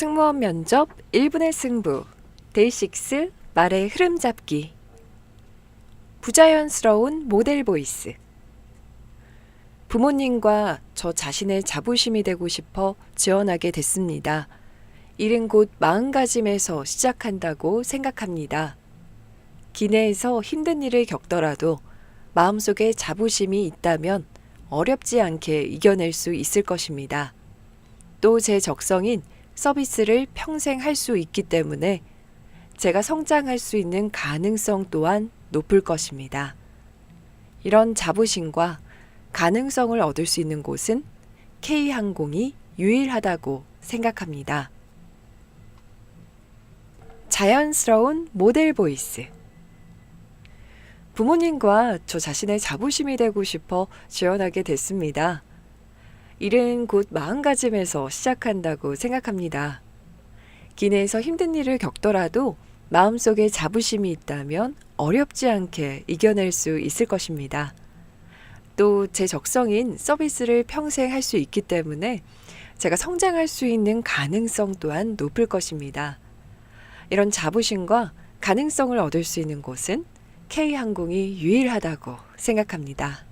승무원 면접 1분의 승부 데이식스 말의 흐름 잡기 부자연스러운 모델 보이스 부모님과 저 자신의 자부심이 되고 싶어 지원하게 됐습니다. 일은 곧 마음가짐에서 시작한다고 생각합니다. 기내에서 힘든 일을 겪더라도 마음속에 자부심이 있다면 어렵지 않게 이겨낼 수 있을 것입니다. 또 제 적성인 서비스를 평생 할 수 있기 때문에 제가 성장할 수 있는 가능성 또한 높을 것입니다. 이런 자부심과 가능성을 얻을 수 있는 곳은 K항공이 유일하다고 생각합니다. 자연스러운 모델 보이스. 부모님과 저 자신의 자부심이 되고 싶어 지원하게 됐습니다. 일은 곧 마음가짐에서 시작한다고 생각합니다. 기내에서 힘든 일을 겪더라도 마음속에 자부심이 있다면 어렵지 않게 이겨낼 수 있을 것입니다. 또 제 적성인 서비스를 평생 할 수 있기 때문에 제가 성장할 수 있는 가능성 또한 높을 것입니다. 이런 자부심과 가능성을 얻을 수 있는 곳은 K항공이 유일하다고 생각합니다.